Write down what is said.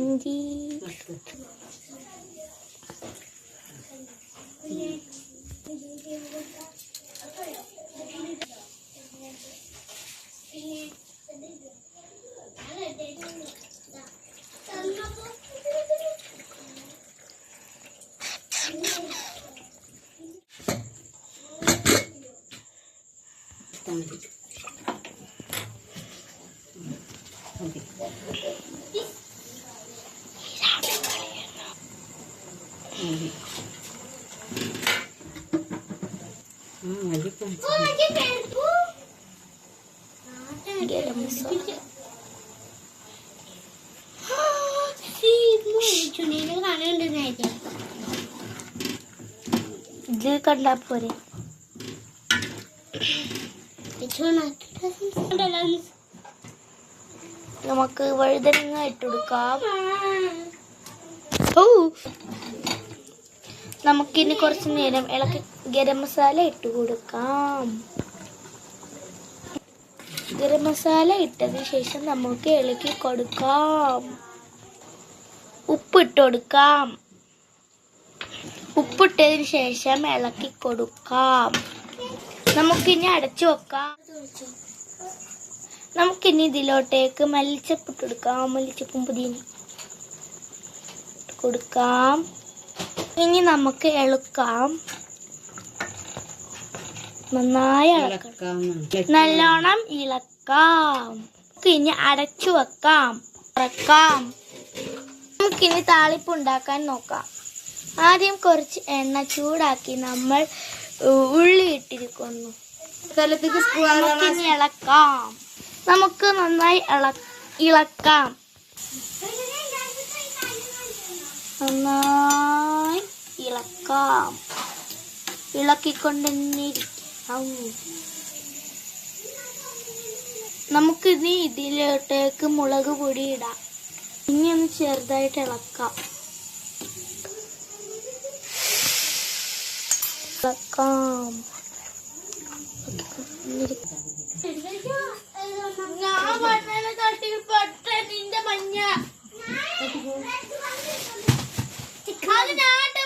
candy. Thank you. മതി ആ മതി ഗരം മസാല ഇത് കണ്ടാ പോരെ നമുക്ക് വഴുതനങ്ങ ഇട്ടുകൊടുക്കാം ഓ. നമുക്കിനി കുറച്ച് നേരം ഇളക്കി ഗരം മസാല ഇട്ട് കൊടുക്കാം. ഗരം മസാല ഇട്ടതിന് ശേഷം നമുക്ക് ഇളക്കി കൊടുക്കാം. ഉപ്പിട്ട് കൊടുക്കാം. ഉപ്പിട്ടതിന് ശേഷം ഇളക്കി കൊടുക്കാം. നമുക്കിനി അടച്ചു വെക്കാം. നമുക്കിനി ഇതിലോട്ടേക്ക് മല്ലിച്ചപ്പ് കൊടുക്കാം. മല്ലിച്ചപ്പും പുതിയ കൊടുക്കാം. ഇനി നമുക്ക് ഇളക്കാം നന്നായി ഇളക്കാം. നല്ലോണം ഇളക്കാം. ഇനി അടച്ചു വെക്കാം. ഇറക്കാം നമുക്കിനി താളിപ്പ് ഉണ്ടാക്കാൻ നോക്കാം. ആദ്യം കുറച്ച് എണ്ണ ചൂടാക്കി നമ്മൾ ഉള്ളി ഇട്ടിരിക്കുന്നു. നമുക്കിനി ഇളക്കാം. നമുക്ക് നന്നായി ഇള ഇളക്കാം. നന്നായി ഇളക്കാം ഇളക്കിക്കൊണ്ട് തന്നെ ഇരിക്കാം നമുക്കിനി ഇതിലോട്ടേക്ക് മുളക് പൊടി ഇടാം. ഇനി ഒന്ന് ചെറുതായിട്ട് ഇളക്കാം. ഇളക്കാം. ഞാൻ നിന്റെ മഞ്ഞ. അത് ഞാൻ